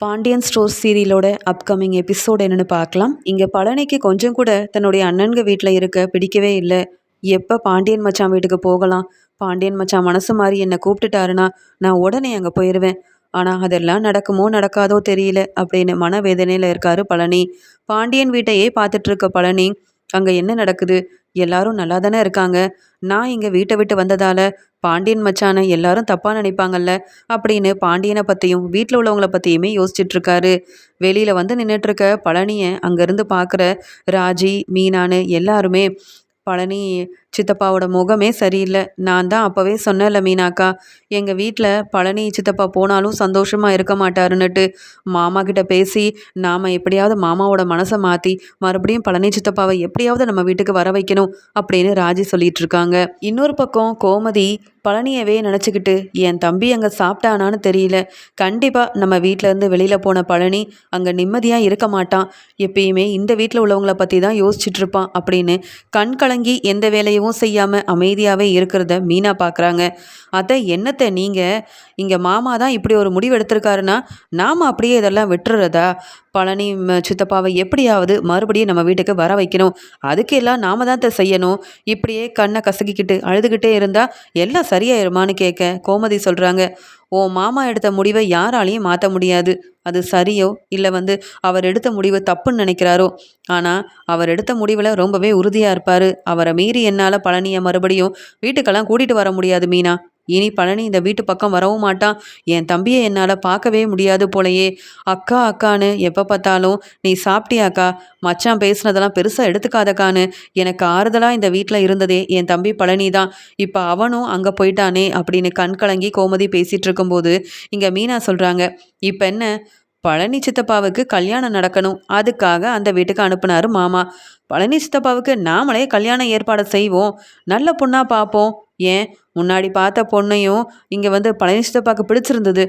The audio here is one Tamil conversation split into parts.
பாண்டியன் ஸ்டோர் சீரியலோட அப்கமிங் எபிசோட் என்னென்னு பார்க்கலாம். இங்கே பழனிக்கு கொஞ்சம் கூட தன்னுடைய அண்ணன்க வீட்டில் இருக்க பிடிக்கவே இல்லை. எப்போ பாண்டியன் மச்சான் வீட்டுக்கு போகலாம்? பாண்டியன் மச்சான் மனசு மாதிரி என்னை கூப்பிட்டுட்டாருன்னா நான் உடனே அங்கே போயிடுவேன் ஆனால் அதெல்லாம் நடக்குமோ நடக்காதோ தெரியல அப்படின்னு மனவேதனையில் இருக்காரு பழனி. பாண்டியன் வீட்டையே பார்த்துட்ருக்க பழனி அங்கே என்ன நடக்குது? எல்லாரும் நல்லா தானே இருக்காங்க. நான் இங்கே வீட்டை விட்டு வந்ததால் பாண்டியன் மச்சானை எல்லாரும் தப்பாக நினைப்பாங்கல்ல? அப்படின்னு பாண்டியனை பற்றியும் வீட்டில் உள்ளவங்கள பற்றியுமே யோசிச்சிட்ருக்காரு வெளியில் வந்து நின்றுட்டுருக்க பழனியை அங்கேருந்து பார்க்குற ராஜி மீனான்னு எல்லாருமே பழனி சித்தப்பாவோட முகமே சரியில்லை. நான் தான் அப்போவே சொன்னேன்ல மீனாக்கா எங்கள் வீட்டில் பழனி சித்தப்பா போனாலும் சந்தோஷமாக இருக்க மாட்டாருன்னுட்டு. மாமா கிட்ட பேசி நாம் எப்படியாவது மாமாவோட மனசை மாற்றி மறுபடியும் பழனி சித்தப்பாவை எப்படியாவது நம்ம வீட்டுக்கு வர வைக்கணும் அப்படின்னு ராஜி சொல்லிட்டு இருக்காங்க இன்னொரு பக்கம் கோமதி பழனியவே நினச்சிக்கிட்டு என் தம்பி அங்கே சாப்பிட்டானான்னு தெரியல. கண்டிப்பாக நம்ம வீட்டிலேருந்து வெளியில் போன பழனி அங்கே நிம்மதியாக இருக்க மாட்டான். எப்பயுமே இந்த வீட்டில் உள்ளவங்களை பற்றி தான் யோசிச்சுட்டு இருப்பான் அப்படின்னு கண் கலங்கி எந்த வேலையும் எதுவும் செய்யாமல் அமைதியாகவே இருக்கிறத மீனா பார்க்குறாங்க அத்தை என்னத்தை நீங்கள் இங்கே மாமா தான் இப்படி ஒரு முடிவு எடுத்திருக்காருன்னா நாம் அப்படியே இதெல்லாம் விட்டுறதா? பழனி சித்தப்பாவை எப்படியாவது மறுபடியும் நம்ம வீட்டுக்கு வர வைக்கணும். அதுக்கு எல்லாம் நாம தான் செய்யணும். இப்படியே கண்ணை கசக்கிக்கிட்டு அழுதுகிட்டே இருந்தால் எல்லாம் சரியாயிருமான்னு கேட்க கோமதி சொல்கிறாங்க ஓ மாமா எடுத்த முடிவை யாராலையும் மாற்ற முடியாது. அது சரியோ? இல்லை வந்து அவர் எடுத்த முடிவு தப்புன்னு நினைக்கிறாரோ? ஆனால் அவர் எடுத்த முடிவில் ரொம்பவே உறுதியாக இருப்பார். அவரை மீறி என்னால் பழனியை மறுபடியும் வீட்டுக்கெல்லாம் கூட்டிகிட்டு வர முடியாது மீனா. இனி பழனி இந்த வீட்டு பக்கம் வரவும் மாட்டான். என் தம்பியை என்னால் பார்க்கவே முடியாது போலையே. அக்கா அக்கான்னு எப்போ பார்த்தாலும் நீ சாப்பிட்டியாக்கா மச்சான் பேசுனதெல்லாம் பெருசாக எடுத்துக்காதக்கான்னு. எனக்கு ஆறுதலாக இந்த வீட்டில் இருந்ததே என் தம்பி பழனி தான் இப்போ அவனும் அங்கே போயிட்டானே அப்படின்னு கண் கலங்கி கோமதி பேசிகிட்டு இருக்கும்போது இங்கே மீனா சொல்கிறாங்க இப்போ என்ன? பழனி சித்தப்பாவுக்கு கல்யாணம் நடக்கணும். அதுக்காக அந்த வீட்டுக்கு அனுப்புனாரு மாமா. பழனி சித்தப்பாவுக்கு நாமளே கல்யாண ஏற்பாடு செய்வோம். நல்ல பொண்ணாக பார்ப்போம். ஏன்? முன்னாடி பார்த்த பொண்ணையும் இங்கே வந்து பழனி சித்தப்பாவுக்கு பிடிச்சிருந்தது.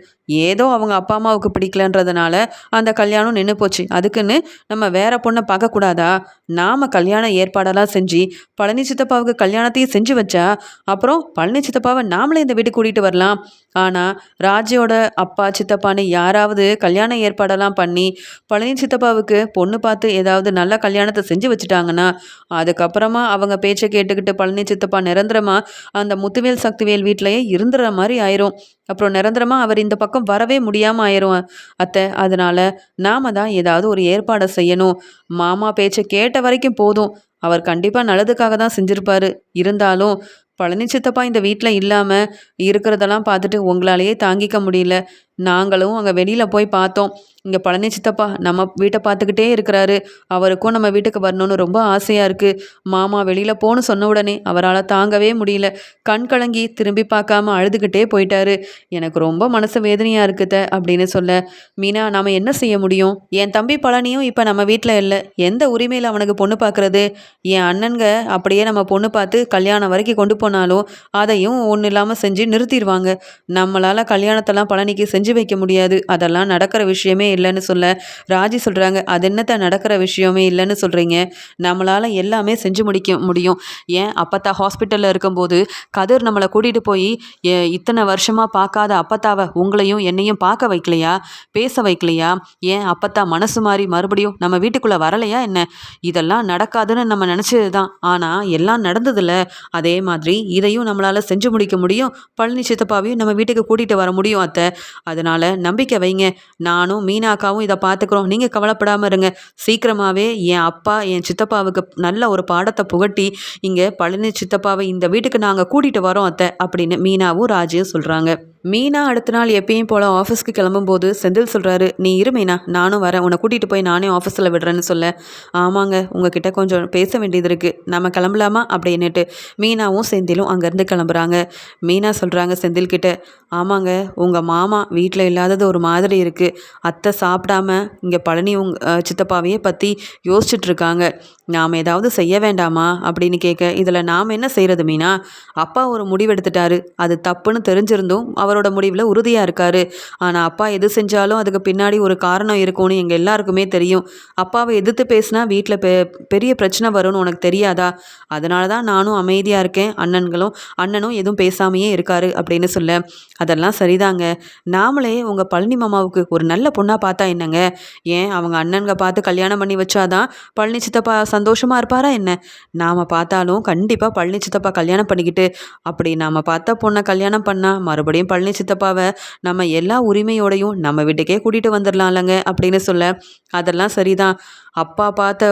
ஏதோ அவங்க அப்பா அம்மாவுக்கு பிடிக்கலன்றதுனால அந்த கல்யாணம் நின்று போச்சு. அதுக்குன்னு நம்ம வேற பொண்ணை பார்க்கக்கூடாதா நாம் கல்யாண ஏற்பாடெல்லாம் செஞ்சு பழனி சித்தப்பாவுக்கு கல்யாணத்தையும் செஞ்சு வச்சா அப்புறம் பழனி சித்தப்பாவை நாமளே இந்த வீட்டுக்கு கூட்டிகிட்டு வரலாம். ஆனால் ராஜியோட அப்பா சித்தப்பான்னு யாராவது கல்யாண ஏற்பாடெல்லாம் பண்ணி பழனி சித்தப்பாவுக்கு பொண்ணு பார்த்து ஏதாவது நல்ல கல்யாணத்தை செஞ்சு வச்சுட்டாங்கன்னா அதுக்கப்புறமா அவங்க பேச்சை கேட்டுக்கிட்டு பழனி சித்தப்பா நிரந்தரமாக அந்த முத்துவே சக்திவேல் வீட்டிலையே இருந்துற மாதிரி ஆயிரும். அப்புறம் நிரந்தரமாக அவர் இந்த பக்கம் வரவே முடியாமல் ஆயிரும். அத்தை அதனால் நாம தான் ஏதாவது ஒரு ஏற்பாடை செய்யணும். மாமா பேச்சை கேட்ட வரைக்கும் போதும். அவர் கண்டிப்பாக நல்லதுக்காக தான் செஞ்சுருப்பாரு. இருந்தாலும் பழனி சித்தப்பா இந்த வீட்டில் இல்லாமல் இருக்கிறதெல்லாம் பார்த்துட்டு உங்களாலேயே தாங்கிக்க முடியல. நாங்களும் அங்கே வெளியில் போய் பார்த்தோம். இங்கே பழனி சித்தப்பா நம்ம வீட்டை பார்த்துக்கிட்டே இருக்கிறாரு. அவருக்கும் நம்ம வீட்டுக்கு வரணும்னு ரொம்ப ஆசையாக இருக்குது மாமா வெளியில் போன்னு சொன்ன உடனே அவரால் தாங்கவே முடியல. கண் கலங்கி திரும்பி பார்க்காம அழுதுகிட்டே போயிட்டாரு. எனக்கு ரொம்ப மனசு வேதனையாக இருக்குத அப்படின்னு சொல்ல மீனா நாம் என்ன செய்ய முடியும்? என் தம்பி பழனியும் இப்போ நம்ம வீட்டில் இல்லை. எந்த உரிமையில் அவனுக்கு பொண்ணு பார்க்குறது? என் அண்ணன்க அப்படியே நம்ம பொண்ணு பார்த்து கல்யாணம் வரைக்கும் கொண்டு போனாலும் அதையும் ஒன்றும் இல்லாமல் செஞ்சு நிறுத்திடுவாங்க. நம்மளால் கல்யாணத்தெல்லாம் பழனிக்கு செஞ்சு செஞ்சு வைக்க முடியாது. அதெல்லாம் நடக்கிற விஷயமே இல்லைன்னு சொல்ல ராஜி சொல்கிறாங்க அது என்னத்த நடக்கிற விஷயமே இல்லைன்னு சொல்கிறீங்க நம்மளால் எல்லாமே செஞ்சு முடிக்க முடியும். ஏன்? அப்பத்தா ஹாஸ்பிட்டலில் இருக்கும்போது கதிர் நம்மளை கூட்டிகிட்டு போய் இத்தனை வருஷமாக பார்க்காத அப்பத்தாவை உங்களையும் என்னையும் பார்க்க வைக்கலையா? பேச வைக்கலையா? ஏன் அப்பத்தா மனசு மாறி மறுபடியும் நம்ம வீட்டுக்குள்ளே வரலையா என்ன? இதெல்லாம் நடக்காதுன்னு நம்ம நினச்சது தான் ஆனால் எல்லாம் நடந்ததில்ல. அதே மாதிரி இதையும் நம்மளால் செஞ்சு முடிக்க முடியும். பழனி சித்தப்பாவையும் நம்ம வீட்டுக்கு கூட்டிகிட்டு வர முடியும் அத்தை. அதனால் நம்பிக்கை வைங்க. நானும் மீனாக்காவும் இதை பார்த்துக்குறோம். நீங்கள் கவலைப்படாமல் இருங்க. சீக்கிரமாகவே என் அப்பா என் சித்தப்பாவுக்கு நல்ல ஒரு பாடத்தை புகட்டி இங்கே பழனி சித்தப்பாவை இந்த வீட்டுக்கு நாங்கள் கூட்டிகிட்டு வரோம் அத்தை அப்படின்னு மீனாவும் ராஜியும் சொல்கிறாங்க மீனா அடுத்த நாள் எப்பயும் போல் ஆஃபீஸ்க்கு கிளம்பும்போது செந்தில் சொல்கிறாரு நீ இரு மீனா நானும் வரேன். உன்னை கூட்டிகிட்டு போய் நானே ஆஃபீஸில் விடுறேன்னு சொல்ல. ஆமாங்க உங்ககிட்ட கொஞ்சம் பேச வேண்டியது இருக்குது நம்ம கிளம்பலாமா? அப்படின்னுட்டு மீனாவும் செந்திலும் அங்கேருந்து கிளம்புறாங்க. மீனா சொல்கிறாங்க செந்தில் கிட்ட ஆமாங்க உங்கள் மாமா வீட்டில் இல்லாதது ஒரு மாதிரி இருக்குது அத்தை சாப்பிடாம இங்கே பழனி உங் சித்தப்பாவையே பற்றி யோசிச்சுட்ருக்காங்க. நாம் ஏதாவது செய்ய வேண்டாமா? அப்படின்னு கேட்க இதில் நாம் என்ன செய்கிறது மீனா? அப்பா ஒரு முடிவெடுத்துட்டாரு. அது தப்புன்னு தெரிஞ்சிருந்தும் அவர் அவரோட முடிவில் உறுதியாக இருக்காரு. ஆனால் அப்பா எது செஞ்சாலும் அதுக்கு பின்னாடி ஒரு காரணம் இருக்கும்னு எங்கள் எல்லாருக்குமே தெரியும். அப்பாவை எதிர்த்து பேசினா வீட்டில் பெ பெரிய பிரச்சனை வரும்னு உனக்கு தெரியாதா? அதனால தான் நானும் அமைதியாக இருக்கேன். அண்ணன்களும் அண்ணனும் எதுவும் பேசாமையே இருக்காரு அப்படின்னு சொல்ல. அதெல்லாம் சரிதாங்க. நாமளே உங்கள் பழனி மாமாவுக்கு ஒரு நல்ல பொண்ணாக பார்த்தா என்னங்க? ஏன் அவங்க அண்ணன்க பார்த்து கல்யாணம் பண்ணி வச்சாதான் பழனி சித்தப்பா சந்தோஷமாக இருப்பாரா என்ன? நாம் பார்த்தாலும் கண்டிப்பாக பழனி சித்தப்பா கல்யாணம் பண்ணிக்கிட்டு அப்படி நாம் பார்த்த பொண்ணை கல்யாணம் பண்ணால் மறுபடியும் பழனி பழனி சித்தப்பாவை நம்ம எல்லா உரிமையோடையும் நம்ம வீட்டுக்கே கூட்டிகிட்டு வந்துடலாம்லங்க அப்படின்னு சொல்ல. அதெல்லாம் சரிதான். அப்பா பார்த்த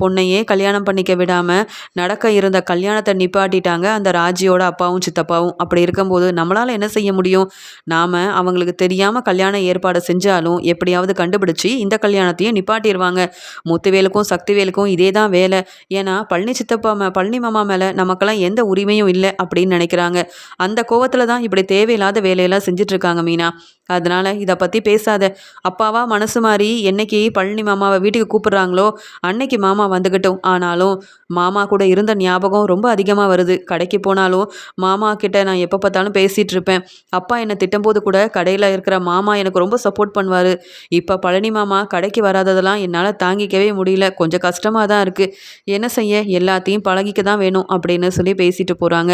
பொண்ணையே கல்யாணம் பண்ணிக்க விடாமல் நடக்க இருந்த கல்யாணத்தை நிப்பாட்டிட்டாங்க அந்த ராஜியோட அப்பாவும் சித்தப்பாவும். அப்படி இருக்கும்போது நம்மளால் என்ன செய்ய முடியும்? நாம் அவங்களுக்கு தெரியாமல் கல்யாண ஏற்பாடு செஞ்சாலும் எப்படியாவது கண்டுபிடிச்சி இந்த கல்யாணத்தையும் நிப்பாட்டிடுவாங்க முத்துவேலுக்கும் சக்திவேலுக்கும் இதே தான் வேலை. ஏன்னா பழனி சித்தப்பா பழனி மாமா மேலே நமக்கெல்லாம் எந்த உரிமையும் இல்லை அப்படின்னு நினைக்கிறாங்க. அந்த கோவத்தில் தான் இப்படி தேவை தேவையில்லாத வேலையெல்லாம் செஞ்சிட்ருக்காங்க மீனா. அதனால் இதை பற்றி பேசாத. அப்பாவா மனசு மாறி என்னைக்கு பழனி மாமாவை வீட்டுக்கு கூப்பிட்றாங்களோ அன்னைக்கு மாமா வந்துக்கிட்டோம் ஆனாலும் மாமா கூட இருந்த ஞாபகம் ரொம்ப அதிகமாக வருது. கடைக்கு போனாலும் மாமா கிட்ட நான் எப்போ பார்த்தாலும் பேசிகிட்டு இருப்பேன் அப்பா என்னை திட்டும்போது கூட கடையில் இருக்கிற மாமா எனக்கு ரொம்ப சப்போர்ட் பண்ணுவார். இப்போ பழனி மாமா கடைக்கு வராததெல்லாம் என்னால் தாங்கிக்கவே முடியல. கொஞ்சம் கஷ்டமாக தான் இருக்குது என்ன செய்ய? எல்லாத்தையும் பழகிக்க தான் வேணும் அப்படின்னு சொல்லி பேசிட்டு போகிறாங்க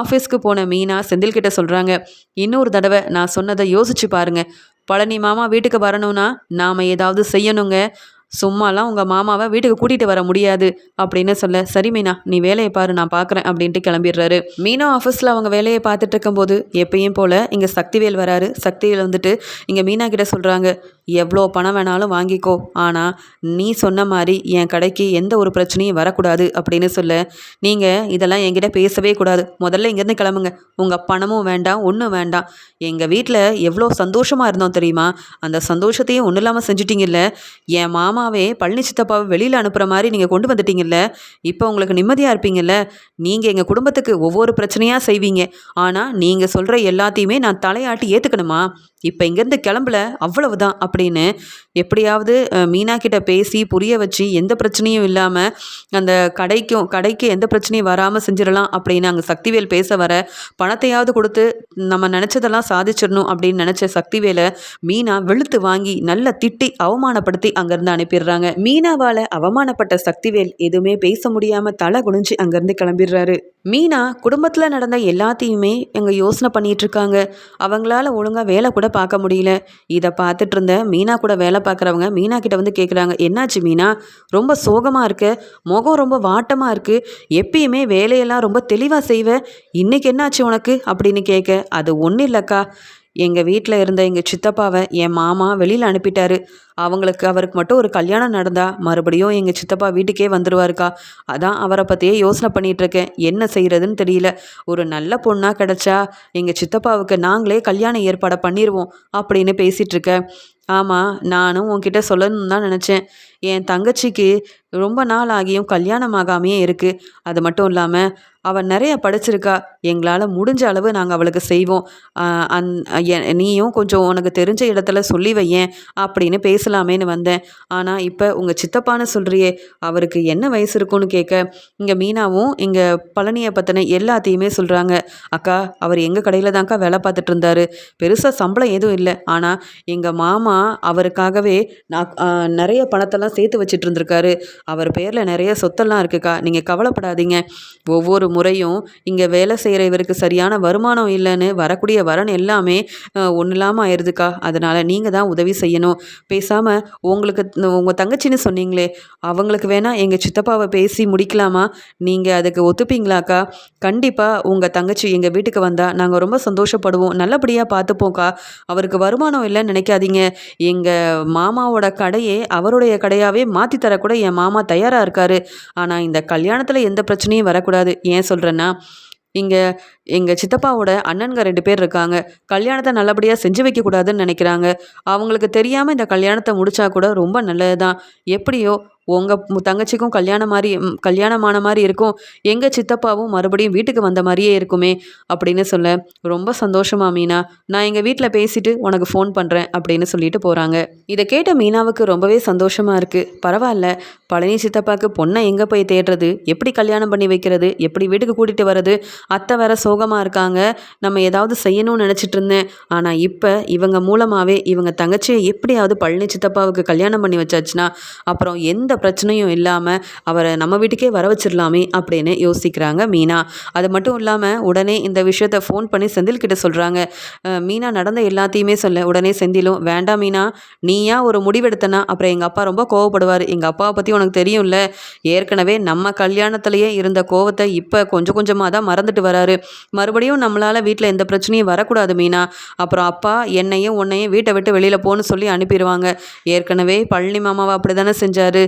ஆஃபீஸ்க்கு போன மீனா செந்தில்கிட்ட சொல்கிறாங்க இன்னொரு தடவை நான் சொன்னதை யோசிச்சு பாருங்க. பழனி மாமா வீட்டுக்கு வரணும்னா நாம் ஏதாவது செய்யணுங்க. சும்மாலாம் உங்கள் மாமாவை வீட்டுக்கு கூட்டிகிட்டு வர முடியாது அப்படின்னு சொல்ல சரி மீனா நீ வேலையை பாரு நான் பார்க்குறேன் அப்படின்ட்டு கிளம்பிடுறாரு. மீனா ஆஃபீஸில் அவங்க வேலையை பார்த்துட்டு இருக்கும்போது எப்பயும் போல் இங்கே சக்திவேல் வராரு. சக்திவேல் வந்துட்டு இங்கே மீனா கிட்ட சொல்கிறாங்க எவ்வளோ பணம் வேணாலும் வாங்கிக்கோ. ஆனால் நீ சொன்ன மாதிரி என் கடைக்கு எந்த ஒரு பிரச்சனையும் வரக்கூடாது அப்படின்னு சொல்ல. நீங்கள் இதெல்லாம் என்கிட்ட பேசவே கூடாது. முதல்ல இங்கேருந்து கிளம்புங்க. உங்கள் பணமும் வேண்டாம் ஒன்றும் வேண்டாம். எங்கள் வீட்டில் எவ்வளோ சந்தோஷமாக இருந்தோம் தெரியுமா? அந்த சந்தோஷத்தையும் ஒன்றும் இல்லாமல் செஞ்சிட்டிங்கல்ல? என் மாமாவே பழனி சித்தப்பாவை வெளியில் அனுப்புகிற மாதிரி நீங்கள் கொண்டு வந்துட்டீங்கல்ல? இப்போ உங்களுக்கு நிம்மதியாக இருப்பீங்கல்ல? நீங்கள் எங்கள் குடும்பத்துக்கு ஒவ்வொரு பிரச்சனையாக செய்வீங்க. ஆனால் நீங்கள் சொல்கிற எல்லாத்தையுமே நான் தலையாட்டி ஏற்றுக்கணுமா இப்போ இங்கேருந்து கிளம்பல அவ்வளவுதான் அப்படின்னு எப்படியாவது மீனா கிட்ட பேசி புரிய வச்சு எந்த பிரச்சனையும் இல்லாமல் அந்த கடைக்கும் கடைக்கு எந்த பிரச்சனையும் வராமல் செஞ்சிடலாம் அப்படின்னு அங்கே சக்திவேல் பேச வர பணத்தையாவது கொடுத்து நம்ம நினச்சதெல்லாம் சாதிச்சிடணும் அப்படின்னு நினச்ச சக்திவேலை மீனா வெளுத்து வாங்கி நல்லா திட்டி அவமானப்படுத்தி அங்கேருந்து அனுப்பிடுறாங்க. மீனாவால் அவமானப்பட்ட சக்திவேல் எதுவுமே பேச முடியாமல் தலை குனிஞ்சு அங்கேருந்து கிளம்பிடுறாரு. மீனா குடும்பத்தில் நடந்த எல்லாத்தையுமே எங்கள் யோசனை பண்ணிட்டு இருக்காங்க. அவங்களால ஒழுங்காக வேலை கூட பார்க்க முடியல. இதை பார்த்துட்டு இருந்த மீனா கூட வேலை பார்க்குறவங்க மீனா கிட்ட வந்து கேட்குறாங்க என்னாச்சு மீனா? ரொம்ப சோகமாக இருக்க? முகம் ரொம்ப வாட்டமாக இருக்குது எப்பயுமே வேலையெல்லாம் ரொம்ப தெளிவாக செய்வேன் இன்னைக்கு என்னாச்சு உனக்கு? அப்படின்னு கேட்க அது ஒன்றும் இல்லைக்கா. எங்கள் வீட்டில் இருந்த எங்கள் சித்தப்பாவை என் மாமா வெளியில் அனுப்பிட்டாரு. அவங்களுக்கு அவருக்கு மட்டும் ஒரு கல்யாணம் நடந்தா மறுபடியும் எங்கள் சித்தப்பா வீட்டுக்கே வந்துடுவாருக்கா அதான் அவரை பற்றியே யோசனை பண்ணிகிட்ருக்கேன் என்ன செய்கிறதுன்னு தெரியல. ஒரு நல்ல பொண்ணாக கிடச்சா எங்கள் சித்தப்பாவுக்கு நாங்களே கல்யாண ஏற்பாடை பண்ணிடுவோம் அப்படின்னு பேசிகிட்ருக்கேன் ஆமாம் நானும் உன்கிட்ட சொல்லணும்னு தான் நினச்சேன். என் தங்கச்சிக்கு ரொம்ப நாள் ஆகியும் கல்யாணம் ஆகாமையே இருக்குது அது மட்டும் இல்லாமல் அவள் நிறைய படிச்சிருக்கா. எங்களால் முடிஞ்ச அளவு நாங்கள் அவளுக்கு செய்வோம். அந் எ- நீயும் கொஞ்சம் உனக்கு தெரிஞ்ச இடத்துல சொல்லி வையேன் அப்படின்னு பேசலாமேன்னு வந்தேன். ஆனால் இப்போ உங்கள் சித்தப்பான்னு சொல்கிறியே அவருக்கு என்ன வயசு இருக்கும்னு கேட்க இங்கே மீனாவும் இங்கே பழனியை பற்றின எல்லாத்தையுமே சொல்கிறாங்க அக்கா அவர் எங்கள் கடையில் தான்க்கா வேலை பார்த்துட்டு இருந்தார். பெருசாக சம்பளம் எதுவும் இல்லை. ஆனால் எங்கள் மாமா அவருக்காகவே நான் நிறைய பணத்தெல்லாம் சேர்த்து வச்சுட்டு இருந்திருக்காரு. அவர் பேரில் நிறைய சொத்தெல்லாம் இருக்குக்கா. நீங்கள் கவலைப்படாதீங்க. ஒவ்வொரு முறையும் இங்கே வேலை செய்கிற இவருக்கு சரியான வருமானம் இல்லைன்னு வரக்கூடிய வரன் எல்லாமே ஒன்றும் இல்லாமல் ஆயிடுதுக்கா அதனால் நீங்கள் தான் உதவி செய்யணும். பேசாமல் உங்களுக்கு உங்கள் தங்கச்சின்னு சொன்னீங்களே அவங்களுக்கு வேணால் எங்கள் சித்தப்பாவை பேசி முடிக்கலாமா? நீங்கள் அதுக்கு ஒத்துப்பீங்களாக்கா? கண்டிப்பாக உங்கள் தங்கச்சி எங்கள் வீட்டுக்கு வந்தால் நாங்கள் ரொம்ப சந்தோஷப்படுவோம். நல்லபடியாக பார்த்துப்போம்க்கா அவருக்கு வருமானம் இல்லைன்னு நினைக்காதீங்க. எங்கள் மாமாவோட கடையே அவருடைய கடையாகவே மாற்றி தரக்கூட என் மாமா தயாராக இருக்காரு. ஆனால் இந்த கல்யாணத்தில் எந்த பிரச்சனையும் வரக்கூடாது. ஏன் சொல்கிறேன்னா இங்கே எங்கள் சித்தப்பாவோட அண்ணன்க ரெண்டு பேர் இருக்காங்க. கல்யாணத்தை நல்லபடியாக செஞ்சு வைக்கக்கூடாதுன்னு நினைக்கிறாங்க. அவங்களுக்கு தெரியாமல் இந்த கல்யாணத்தை முடித்தா கூட ரொம்ப நல்லது தான் எப்படியோ உங்கள் தங்கச்சிக்கும் கல்யாணம் மாதிரி கல்யாணமான மாதிரி இருக்கும். எங்கள் சித்தப்பாவும் மறுபடியும் வீட்டுக்கு வந்த மாதிரியே இருக்குமே அப்படின்னு சொல்ல ரொம்ப சந்தோஷமா மீனா. நான் எங்கள் வீட்டில் பேசிட்டு உனக்கு ஃபோன் பண்ணுறேன் அப்படின்னு சொல்லிட்டு போகிறாங்க இதை கேட்ட மீனாவுக்கு ரொம்பவே சந்தோஷமாக இருக்குது பரவாயில்ல பழனி சித்தப்பாவுக்கு பொண்ணை எங்கே போய் தேடுறது? எப்படி கல்யாணம் பண்ணி வைக்கிறது? எப்படி வீட்டுக்கு கூட்டிகிட்டு வர்றது? அத்தை வேற சோகமாக இருக்காங்க. நம்ம ஏதாவது செய்யணும்னு நினச்சிட்டு இருந்தேன். ஆனால் இப்போ இவங்க மூலமாகவே இவங்க தங்கச்சியை எப்படியாவது பழனி சித்தப்பாவுக்கு கல்யாணம் பண்ணி வச்சாச்சுன்னா அப்புறம் எந்த பிரச்சனையும் இல்லாமல் அவரை நம்ம வீட்டுக்கே வர வச்சிடலாமே அப்படின்னு யோசிக்கிறாங்க மீனா. அது மட்டும் இல்லாமல் உடனே இந்த விஷயத்த ஃபோன் பண்ணி செந்தில் கிட்ட சொல்கிறாங்க மீனா நடந்த எல்லாத்தையுமே சொல்ல. உடனே செந்திலும் வேண்டாம் மீனா நீயா ஒரு முடிவெடுத்தனா? அப்புறம் எங்கள் அப்பா ரொம்ப கோவப்படுவார். எங்கள் அப்பாவை பற்றி உனக்கு தெரியும்ல. ஏற்கனவே நம்ம கல்யாணத்துலேயே இருந்த கோவத்தை இப்போ கொஞ்சம் கொஞ்சமாக தான் மறந்துட்டு வராரு. மறுபடியும் நம்மளால் வீட்டில் எந்த பிரச்சனையும் வரக்கூடாது மீனா. அப்புறம் அப்பா என்னையும் உன்னையும் வீட்டை விட்டு வெளியில் போன்னு சொல்லி அனுப்பிடுவாங்க. ஏற்கனவே பழனி மாமாவை அப்படி தானே செஞ்சார்.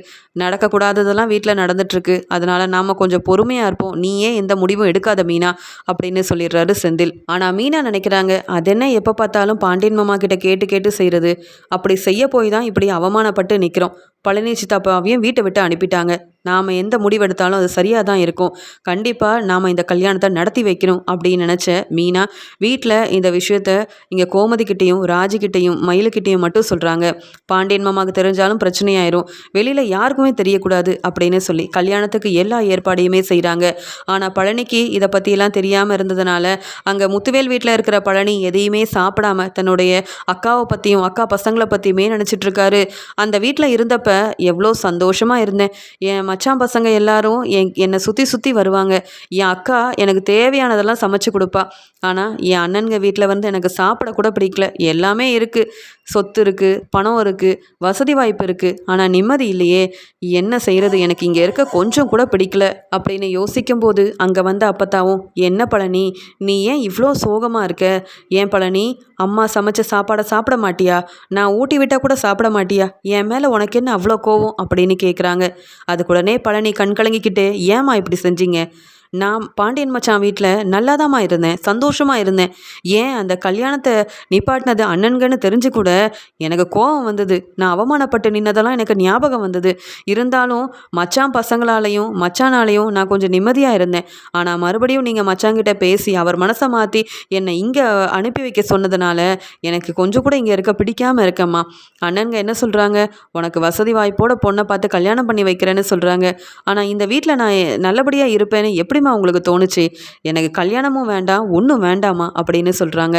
நடக்கக்கூடாததெல்லாம் வீட்டில் நடந்துட்டுருக்கு. அதனால் நாம் கொஞ்சம் பொறுமையாக இருப்போம். நீயே எந்த முடிவும் எடுக்காத மீனா அப்படின்னு சொல்லிடுறாரு செந்தில். ஆனால் மீனா நினைக்கிறாங்க அதென்ன எப்போ பார்த்தாலும் பாண்டியன் மாமா கிட்ட கேட்டு கேட்டு செய்கிறது அப்படி செய்ய போய் தான் இப்படி அவமானப்பட்டு நிற்கிறோம் பழனி சித்தாப்பாவையும் வீட்டை விட்டு அனுப்பிட்டாங்க. நாம் எந்த முடிவெடுத்தாலும் அது சரியாக தான் இருக்கும். கண்டிப்பாக நாம் இந்த கல்யாணத்தை நடத்தி வைக்கணும் அப்படின்னு நினச்ச மீனா வீட்டில் இந்த விஷயத்த இங்கே கோமதிக்கிட்டேயும் ராஜிக்கிட்டேயும் மயிலுக்கிட்டேயும் மட்டும் சொல்கிறாங்க பாண்டியன் மாமாவுக்கு தெரிஞ்சாலும் பிரச்சனையாயிரும். வெளியில் யாருக்குமே தெரியக்கூடாது அப்படின்னு சொல்லி கல்யாணத்துக்கு எல்லா ஏற்பாடையுமே செய்கிறாங்க ஆனால் பழனிக்கு இதை பற்றியெல்லாம் தெரியாமல் இருந்ததுனால அங்கே முத்துவேல் வீட்டில் இருக்கிற பழனி எதையுமே சாப்பிடாம தன்னுடைய அக்காவை பற்றியும் அக்கா பசங்களை பற்றியுமே நினச்சிட்ருக்காரு அந்த வீட்டில் இருந்தப்ப எவ்வளோ சந்தோஷமாக இருந்தேன். என் மச்சான் பசங்க எல்லாரும் என் என்னை சுற்றி சுற்றி வருவாங்க. என் அக்கா எனக்கு தேவையானதெல்லாம் சமைச்சு கொடுப்பா. ஆனால் என் அண்ணனுங்க வீட்டில் வந்து எனக்கு சாப்பிட கூட பிடிக்கல. எல்லாமே இருக்குது சொத்து இருக்குது பணம் இருக்குது வசதி வாய்ப்பு இருக்குது ஆனால் நிம்மதி இல்லையே. என்ன செய்கிறது எனக்கு இங்கே இருக்க கொஞ்சம் கூட பிடிக்கல. அப்படின்னு யோசிக்கும் போது அங்கே வந்த அப்பத்தாவும் என்ன பழனி? நீ ஏன் இவ்வளோ சோகமாக இருக்க? ஏன் பழனி? அம்மா சமைச்ச சாப்பாடை சாப்பிட மாட்டியா? நான் ஊட்டி விட்டால் கூட சாப்பிட மாட்டியா? என் மேலே உனக்கு என்ன அவ்வளோ கோவம்? அப்படின்னு கேட்குறாங்க அதுக்குடனே பழனி கண் கலங்கிக்கிட்டு ஏமா இப்படி செஞ்சீங்க? நான் பாண்டியன் மச்சான் வீட்டில் நல்லாதாம்மா இருந்தேன் சந்தோஷமாக இருந்தேன். ஏன் அந்த கல்யாணத்தை நிப்பாட்டினது அண்ணன்கன்னு தெரிஞ்சு கூட எனக்கு கோபம் வந்தது. நான் அவமானப்பட்டு நின்னதெல்லாம் எனக்கு ஞாபகம் வந்தது. இருந்தாலும் மச்சான் பசங்களாலையும் மச்சானாலையும் நான் கொஞ்சம் நிம்மதியாக இருந்தேன். ஆனால் மறுபடியும் நீங்கள் மச்சாங்கிட்ட பேசி அவர் மனசை மாற்றி என்னை இங்கே அனுப்பி வைக்க சொன்னதுனால எனக்கு கொஞ்சம் கூட இங்கே இருக்க பிடிக்காமல் இருக்கம்மா. அண்ணனுங்க என்ன சொல்கிறாங்க உனக்கு வசதி வாய்ப்போட பொண்ணை பார்த்து கல்யாணம் பண்ணி வைக்கிறேன்னு சொல்கிறாங்க ஆனால் இந்த வீட்டில் நான் நல்லபடியாக இருப்பேன்னு எப்படி எப்படிம்மா உங்களுக்கு தோணுச்சு. எனக்கு கல்யாணமும் வேண்டாம் ஒன்றும் வேண்டாமா? அப்படின்னு சொல்கிறாங்க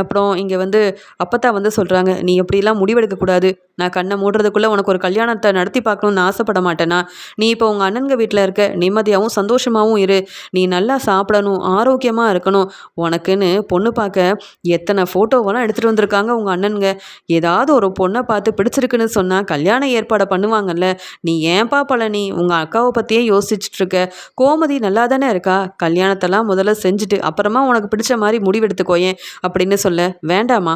அப்புறம் இங்கே வந்து அப்பத்தா வந்து சொல்கிறாங்க நீ எப்படிலாம் முடிவெடுக்கக்கூடாது நான் கண்ணை மூடுறதுக்குள்ளே உனக்கு ஒரு கல்யாணத்தை நடத்தி பார்க்கணுன்னு ஆசைப்பட மாட்டேனா? நீ இப்போ உங்கள் அண்ணன்க வீட்டில் இருக்க நிம்மதியாகவும் சந்தோஷமாகவும் இரு. நீ நல்லா சாப்பிடணும் ஆரோக்கியமாக இருக்கணும். உனக்குன்னு பொண்ணு பார்க்க எத்தனை ஃபோட்டோவெல்லாம் எடுத்துகிட்டு வந்திருக்காங்க உங்கள் அண்ணனுங்க. ஏதாவது ஒரு பொண்ணை பார்த்து பிடிச்சிருக்குன்னு சொன்னால் கல்யாண ஏற்பாடை பண்ணுவாங்கல்ல. நீ ஏன்பா பழனி? உங்கள் அக்காவை பற்றியே யோசிச்சுட்ருக்க கோமதி நல்லா இருக்கா? கல்யாணத்தெல்லாம் முதல்ல செஞ்சுட்டு அப்புறமா உனக்கு பிடிச்ச மாதிரி முடிவெடுத்துக்கோயேன் அப்படின்னு சொல்ல வேண்டாமா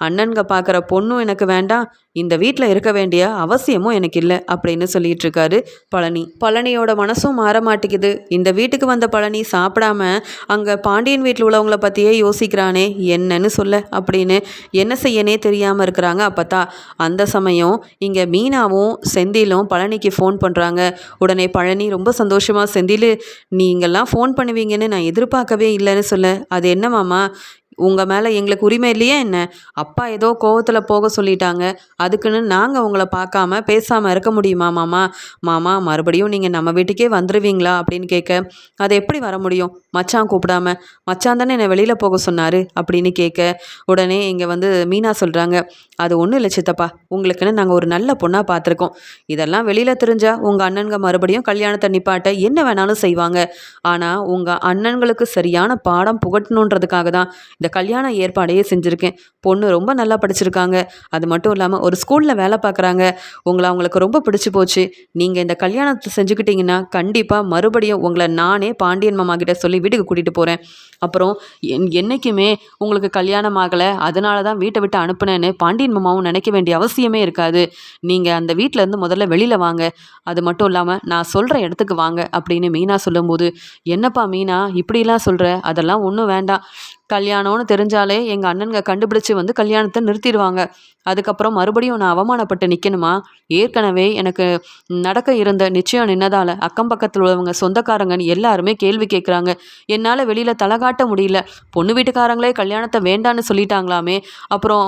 அண்ணன்க பார்க்குற பொண்ணும் எனக்கு வேண்டாம் இந்த வீட்டில் இருக்க வேண்டிய அவசியமும் எனக்கு இல்லை அப்படின்னு சொல்லிட்டு இருக்காரு பழனி. பழனியோட மனசும் மாற மாட்டேங்குது. இந்த வீட்டுக்கு வந்த பழனி சாப்பிடாம அங்கே பாண்டியன் வீட்டில் உள்ளவங்கள பற்றியே யோசிக்கிறானே என்னன்னு சொல்ல அப்படின்னு என்ன செய்யனே தெரியாமல் இருக்கிறாங்க அப்பத்தா. அந்த சமயம் இங்கே மீனாவும் செந்திலும் பழனிக்கு ஃபோன் பண்ணுறாங்க உடனே பழனி ரொம்ப சந்தோஷமாக செந்தில் நீங்கள்லாம் ஃபோன் பண்ணுவீங்கன்னு நான் எதிர்பார்க்கவே இல்லைன்னு சொல்ல அது என்ன உங்கள் மேலே எங்களுக்கு உரிமை இல்லையே என்ன? அப்பா ஏதோ கோவத்தில் போக சொல்லிட்டாங்க. அதுக்குன்னு நாங்கள் உங்களை பார்க்காம பேசாமல் இருக்க முடியுமா மாமா? மாமா மறுபடியும் நீங்கள் நம்ம வீட்டுக்கே வந்துடுவீங்களா அப்படின்னு கேட்க அது எப்படி வர முடியும்? மச்சான் கூப்பிடாம மச்சான் தானே என்னை வெளியில் போக சொன்னார்? அப்படின்னு கேட்க உடனே இங்கே வந்து மீனா சொல்கிறாங்க அது ஒன்றும் இல்லை சித்தப்பா. உங்களுக்குன்னு நாங்கள் ஒரு நல்ல பொண்ணாக பார்த்துருக்கோம். இதெல்லாம் வெளியில் தெரிஞ்சால் உங்கள் அண்ணன்க மறுபடியும் கல்யாணத்தை நிப்பாட்ட என்ன வேணாலும் செய்வாங்க. ஆனால் உங்கள் அண்ணன்களுக்கு சரியான பாடம் புகட்டணுன்றதுக்காக தான் இந்த கல்யாண ஏற்பாடையே செஞ்சுருக்கேன். பொண்ணு ரொம்ப நல்லா படிச்சிருக்காங்க. அது மட்டும் இல்லாமல் ஒரு ஸ்கூலில் வேலை பார்க்குறாங்க உங்களை அவங்களுக்கு ரொம்ப பிடிச்சி போச்சு. நீங்கள் இந்த கல்யாணத்தை செஞ்சுக்கிட்டிங்கன்னா கண்டிப்பாக மறுபடியும் உங்களை நானே பாண்டியன் மாமா கிட்ட சொல்லி வீட்டுக்கு கூட்டிகிட்டு போகிறேன் அப்புறம் என் என்றைக்குமே உங்களுக்கு கல்யாணம் ஆகலை. அதனால தான் வீட்டை விட்டு அனுப்புனேன்னு பாண்டியன் மாமாவும் நினைக்க வேண்டிய அவசியமே இருக்காது. நீங்கள் அந்த வீட்டிலேருந்து முதல்ல வெளியில் வாங்க. அது மட்டும் இல்லாமல் நான் சொல்கிற இடத்துக்கு வாங்க அப்படின்னு மீனா சொல்லும்போது என்னப்பா மீனா இப்படிலாம் சொல்கிற அதெல்லாம் ஒன்றும் வேண்டாம். கல்யாணம்னு தெரிஞ்சாலே எங்கள் அண்ணனுங்க கண்டுபிடிச்சி வந்து கல்யாணத்தை நிறுத்திடுவாங்க. அதுக்கப்புறம் மறுபடியும் நான் அவமானப்பட்டு நிற்கணுமா ஏற்கனவே எனக்கு நடக்க இருந்த நிச்சயம் நின்னதால் அக்கம் பக்கத்தில் உள்ளவங்க சொந்தக்காரங்கன்னு எல்லாருமே கேள்வி கேட்குறாங்க என்னால் வெளியில் தலை காட்ட முடியல. பொண்ணு வீட்டுக்காரங்களே கல்யாணத்தை வேண்டான்னு சொல்லிட்டாங்களாமே. அப்புறம்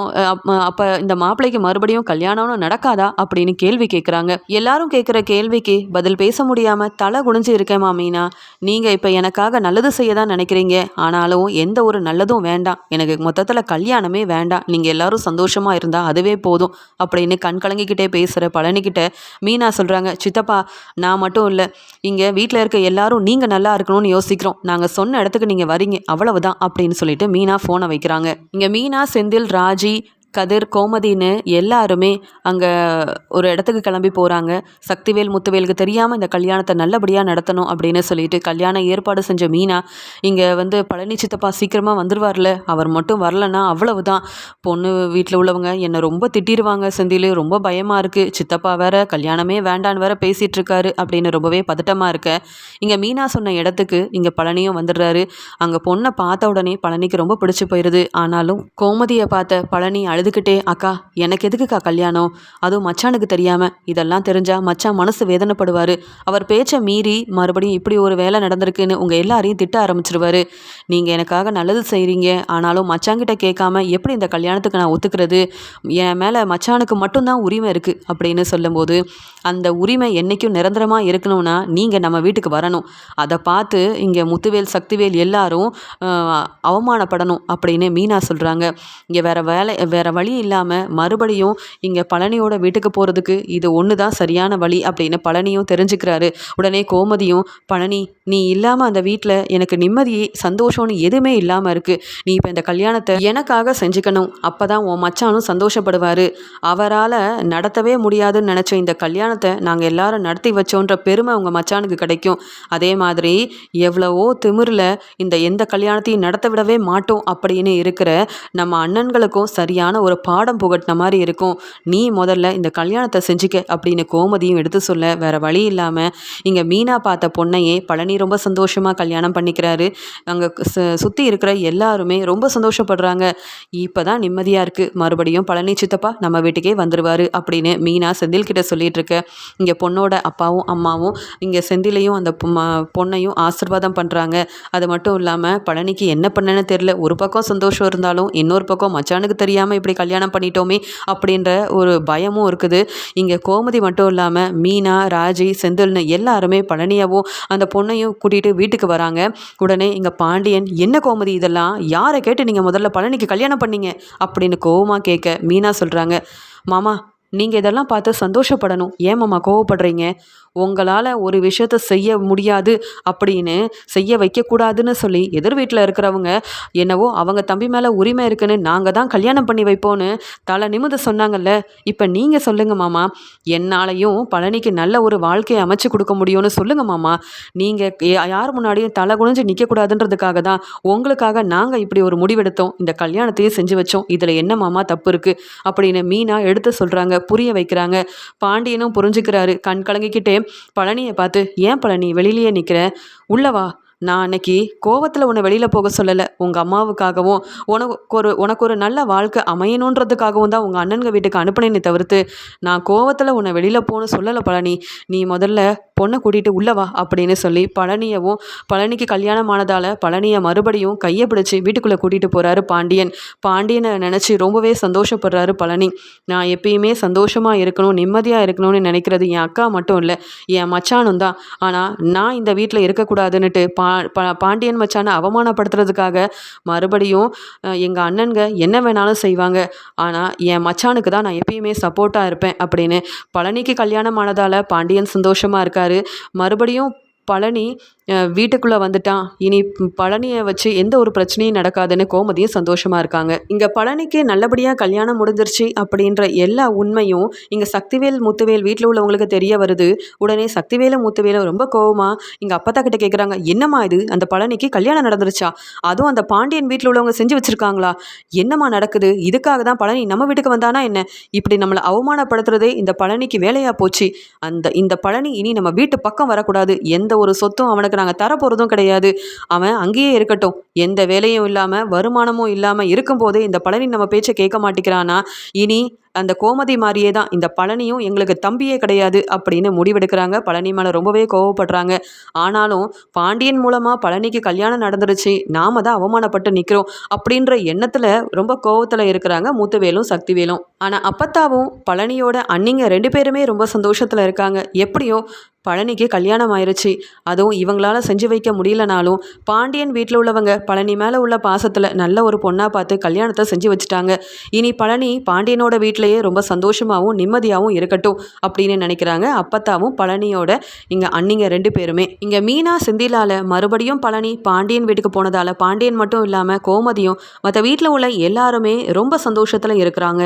அப்போ இந்த மாப்பிள்ளைக்கு மறுபடியும் கல்யாணம்னு நடக்காதா அப்படின்னு கேள்வி கேட்குறாங்க எல்லாரும் கேட்குற கேள்விக்கு பதில் பேச முடியாமல் தலை குனிஞ்சு இருக்கேமா மீனா. நீங்கள் இப்போ எனக்காக நல்லது செய்ய தான் நினைக்கிறீங்க. ஆனாலும் எந்த ஒரு நல்லதும் வேண்டாம். எனக்கு மொத்தத்தில் கல்யாணமே வேண்டாம். நீங்கள் எல்லாரும் சந்தோஷமாக இருந்தால் அதுவே போதும். அப்படின்னு கண் கலங்கிக்கிட்டே பேசுகிற பழனிக்கிட்ட மீனா சொல்கிறாங்க சித்தப்பா நான் மட்டும் இல்லை. இங்கே வீட்டில் இருக்க எல்லாரும் நீங்கள் நல்லா இருக்கணும்னு யோசிக்கிறோம். நாங்கள் சொன்ன இடத்துக்கு நீங்கள் வரீங்க. அவ்வளவுதான். அப்படின்னு சொல்லிட்டு மீனா ஃபோனை வைக்கிறாங்க. இங்கே மீனா செந்தில் ராஜி கதிர் கோமதின்னு எல்லாருமே அங்கே ஒரு இடத்துக்கு கிளம்பி போகிறாங்க சக்திவேல் முத்துவேலுக்கு தெரியாமல் இந்த கல்யாணத்தை நல்லபடியாக நடத்தணும் அப்படின்னு சொல்லிட்டு கல்யாணம் ஏற்பாடு செஞ்ச மீனா இங்கே வந்து பழனி சித்தப்பா சீக்கிரமாக வந்துடுவார்ல அவர் மட்டும் வரலன்னா அவ்வளவு தான் பொண்ணு வீட்டில் உள்ளவங்க என்னை ரொம்ப திட்டிடுவாங்க செந்தில். ரொம்ப பயமாக இருக்குது சித்தப்பா வேற கல்யாணமே வேண்டான்னு வேற பேசிகிட்டு இருக்காரு அப்படின்னு ரொம்பவே பதட்டமாக இருக்க. இங்கே மீனா சொன்ன இடத்துக்கு இங்கே பழனியும் வந்துடுறாரு. அங்கே பொண்ணை பார்த்த உடனே பழனிக்கு ரொம்ப பிடிச்சி போயிடுது ஆனாலும் கோமதியை பார்த்த பழனி அழுதுகிட்டே அக்கா எனக்கு எதுக்குக்கா கல்யாணம்? அதுவும் மச்சானுக்கு தெரியாமல் இதெல்லாம் தெரிஞ்சால் மச்சான் மனசு வேதனைப்படுவார். அவர் பேச்சை மீறி மறுபடியும் இப்படி ஒரு வேலை நடந்திருக்குன்னு உங்கள் எல்லாரையும் திட்ட ஆரம்பிச்சிருவாரு. நீங்கள் எனக்காக நல்லது செய்கிறீங்க ஆனாலும் மச்சாங்கிட்ட கேட்காம எப்படி இந்த கல்யாணத்துக்கு நான் ஒத்துக்கிறது? என் மேலே மச்சானுக்கு மட்டும்தான் உரிமை இருக்குது அப்படின்னு சொல்லும்போது அந்த உரிமை என்றைக்கும் நிரந்தரமாக இருக்கணும்னா நீங்கள் நம்ம வீட்டுக்கு வரணும். அதை பார்த்து இங்கே முத்துவேல் சக்திவேல் எல்லாரும் அவமானப்படணும் அப்படின்னு மீனா சொல்கிறாங்க இங்கே வேறு வேலை வேறு வேறு வழி இல்லாமல் மறுபடியும் இங்கே பழனியோட வீட்டுக்கு போகிறதுக்கு இது ஒன்று தான் சரியான வழி அப்படின்னு பழனியும் தெரிஞ்சுக்கிறாரு. உடனே கோமதியும் பழனி நீ இல்லாமல் அந்த வீட்டில் எனக்கு நிம்மதி சந்தோஷம்னு எதுவுமே இல்லாமல் இருக்குது நீ இப்போ இந்த கல்யாணத்தை எனக்காக செஞ்சுக்கணும். அப்போ தான் உன் மச்சானும் சந்தோஷப்படுவார். அவரால் நடத்தவே முடியாதுன்னு நினச்ச இந்த கல்யாணத்தை நாங்கள் எல்லாரும் நடத்தி வச்சோன்ற பெருமை உங்கள் மச்சானுக்கு கிடைக்கும். அதே மாதிரி எவ்வளவோ திமிரில் இந்த எந்த கல்யாணத்தையும் நடத்த விடவே மாட்டோம் அப்படின்னு இருக்கிற நம்ம அண்ணன்களுக்கும் சரியான ஒரு பாடம் புகட்டின மாதிரி இருக்கும். நீ முதல்ல இந்த கல்யாணத்தை செஞ்சுக்க அப்படின்னு கோமதியும் எடுத்து சொல்ல வேற வழி இல்லாமல் இங்கே மீனா பார்த்த பொண்ணையே பழனி ரொம்ப சந்தோஷமாக கல்யாணம் பண்ணிக்கிறாரு. அங்கே சுற்றி இருக்கிற எல்லாருமே ரொம்ப சந்தோஷப்படுறாங்க. இப்போ தான் நிம்மதியாக இருக்குது மறுபடியும் பழனி சித்தப்பா நம்ம வீட்டுக்கே வந்துடுவார் அப்படின்னு மீனா செந்தில் கிட்ட சொல்லிட்டு இருக்க. இங்கே பொண்ணோட அப்பாவும் அம்மாவும் இங்கே செந்திலையும் அந்த பொண்ணையும் ஆசிர்வாதம் பண்ணுறாங்க அது மட்டும் இல்லாமல் பழனிக்கு என்ன பண்ணேன்னு தெரில ஒரு பக்கம் சந்தோஷம் இருந்தாலும் இன்னொரு பக்கம் மச்சானுக்கு தெரியாமல் இப்படி கல்யாணம் பண்ணிட்டோமே அப்படின்ற ஒரு பயமும் இருக்குது. இங்கே கோமதி மட்டும் இல்லாமல் மீனா ராஜி செந்தில்னு எல்லாருமே பழனியாவும் அந்த பொண்ணையும் கூட்டிகிட்டு வீட்டுக்கு வராங்க. உடனே இங்கே பாண்டியன் என்ன கோமதி இதெல்லாம்? யாரை கேட்டு நீங்கள் முதல்ல பழனிக்கு கல்யாணம் பண்ணீங்க? அப்படின்னு கோவமாக கேட்க மீனா சொல்கிறாங்க மாமா நீங்கள் இதெல்லாம் பார்த்து சந்தோஷப்படணும். ஏன் மாமா கோவப்படுறீங்க? உங்களால் ஒரு விஷயத்த செய்ய முடியாது அப்படின்னு செய்ய வைக்கக்கூடாதுன்னு சொல்லி எதிர் வீட்டில் இருக்கிறவங்க என்னவோ அவங்க தம்பி மேலே உரிமை இருக்குன்னு நாங்கள் தான் கல்யாணம் பண்ணி வைப்போன்னு தலை நிமிந்து சொன்னாங்கல்ல. இப்போ நீங்கள் சொல்லுங்க மாமா என்னாலையும் பழனிக்கு நல்ல ஒரு வாழ்க்கையை அமைச்சு கொடுக்க முடியும்னு சொல்லுங்க மாமா. நீங்கள் யார் முன்னாடியும் தலை குனிஞ்சு நிற்கக்கூடாதுன்றதுக்காக தான் உங்களுக்காக நாங்கள் இப்படி ஒரு முடிவெடுத்தோம். இந்த கல்யாணத்தையும் செஞ்சு வச்சோம். இதில் என்ன மாமா தப்பு இருக்குது அப்படின்னு மீனா எடுத்து சொல்கிறாங்க புரிய வைக்கிறாங்க. பாண்டியனும் புரிஞ்சுக்கிறாரு. கண் கலங்கிக்கிட்டே பழனியை பார்த்து ஏன் பழனி? வெளியிலேயே நிற்கிற உள்ளவா நான் அன்னைக்கு கோவத்தில் உன்னை வெளியில் போக சொல்லலை. உங்கள் அம்மாவுக்காகவும் உனக்கு ஒரு உனக்கு ஒரு நல்ல வாழ்க்கை அமையணுன்றதுக்காகவும் தான் உங்கள் அண்ணன்கள் வீட்டுக்கு அனுப்பினேன்னு தவிர்த்து. நான் கோவத்தில் உன்னை வெளியில் போகணும் சொல்லலை பழனி. நீ முதல்ல பொண்ணை கூட்டிகிட்டு உள்ளவா அப்படின்னு சொல்லி பழனியவும் பழனிக்கு கல்யாணம் ஆனதால் பழனியை மறுபடியும் கையை பிடிச்சி வீட்டுக்குள்ளே கூட்டிகிட்டு போகிறாரு பாண்டியன். பாண்டியனை நினச்சி ரொம்பவே சந்தோஷப்படுறாரு பழனி. நான் எப்பயுமே சந்தோஷமாக இருக்கணும் நிம்மதியாக இருக்கணும்னு நினைக்கிறது என் அக்கா மட்டும் இல்லை என் மச்சானும் தான். ஆனால் நான் இந்த வீட்டில் இருக்கக்கூடாதுன்னுட்டு பா பா பாண்டியன் மச்சானை அவமானப்படுத்துறதுக்காக மறுபடியும் எங்கள் அண்ணன்க என்ன வேணாலும் செய்வாங்க. ஆனால் என் மச்சானுக்கு தான் நான் எப்பயுமே சப்போர்ட்டாக இருப்பேன் அப்படின்னு பழனிக்கு கல்யாணம் ஆனதால் பாண்டியன் சந்தோஷமாக இருக்கார். மறுபடியும் பழனி வீட்டுக்குள்ளே வந்துட்டான். இனி பழனியை வச்சு எந்த ஒரு பிரச்சனையும் நடக்காதுன்னு கோமதியும் சந்தோஷமாக இருக்காங்க. இங்கே பழனிக்கு நல்லபடியாக கல்யாணம் முடிஞ்சிருச்சு அப்படின்ற எல்லா உண்மையும் இங்கே சக்திவேல் முத்துவேல் வீட்டில் உள்ளவங்களுக்கு தெரிய வருது. உடனே சக்திவேலும் முத்துவேலும் ரொம்ப கோவமாக இங்கே அப்பத்தா கிட்ட கேட்குறாங்க என்னம்மா இது? அந்த பழனிக்கு கல்யாணம் நடந்துருச்சா? அதுவும் அந்த பாண்டியன் வீட்டில் உள்ளவங்க செஞ்சு வச்சுருக்காங்களா? என்னம்மா நடக்குது? இதுக்காக தான் பழனி நம்ம வீட்டுக்கு வந்தானா என்ன? இப்படி நம்மளை அவமானப்படுத்துறதே இந்த பழனிக்கு வேலையாக போச்சு. அந்த இந்த பழனி இனி நம்ம வீட்டு பக்கம் வரக்கூடாது. எந்த ஒரு சொத்தும் அவனுக்கு நாங்கள் தரப்போகிறதும் கிடையாது. அவன் அங்கேயே இருக்கட்டும். எந்த வேலையும் இல்லாமல் வருமானமும் இல்லாமல் இருக்கும்போதே இந்த பழனி நம்ம பேச்சை கேட்க மாட்டேங்கிறானா? இனி அந்த கோமதி மாதிரியே தான் இந்த பழனியும் எங்களுக்கு தம்பியே கிடையாது அப்படின்னு முடிவெடுக்கிறாங்க. பழனி மேலே ரொம்பவே கோவப்படுறாங்க. ஆனாலும் பாண்டியன் மூலமாக பழனிக்கு கல்யாணம் நடந்துருச்சு. நாம தான் அவமானப்பட்டு நிற்கிறோம் அப்படின்ற எண்ணத்தில் ரொம்ப கோவத்தில் இருக்கிறாங்க மூத்தவேலும் சக்திவேலும். ஆனால் அப்பத்தாவும் பழனியோட அண்ணிங்க ரெண்டு பேருமே ரொம்ப சந்தோஷத்தில் இருக்காங்க. எப்படியோ பழனிக்கு கல்யாணம் ஆயிருச்சு. அதுவும் இவங்களால செஞ்சு வைக்க முடியலனாலும் பாண்டியன் வீட்டில் உள்ளவங்க பழனி மேலே உள்ள பாசத்தில் நல்ல ஒரு பொண்ணாக பார்த்து கல்யாணத்தை செஞ்சு வச்சுட்டாங்க. இனி பழனி பாண்டியனோட வீட்டில் வீட்டிலேயே ரொம்ப சந்தோஷமாகவும் நிம்மதியாகவும் இருக்கட்டும் அப்படின்னு நினைக்கிறாங்க. அப்பத்தாவும் பழனியோட இங்கே அண்ணிங்க ரெண்டு பேருமே. இங்கே மீனா செந்திலால் மறுபடியும் பழனி பாண்டியன் வீட்டுக்கு போனதால் பாண்டியன் மட்டும் இல்லாமல் கோமதியும் மற்ற வீட்டில் உள்ள எல்லாருமே ரொம்ப சந்தோஷத்தில் இருக்கிறாங்க.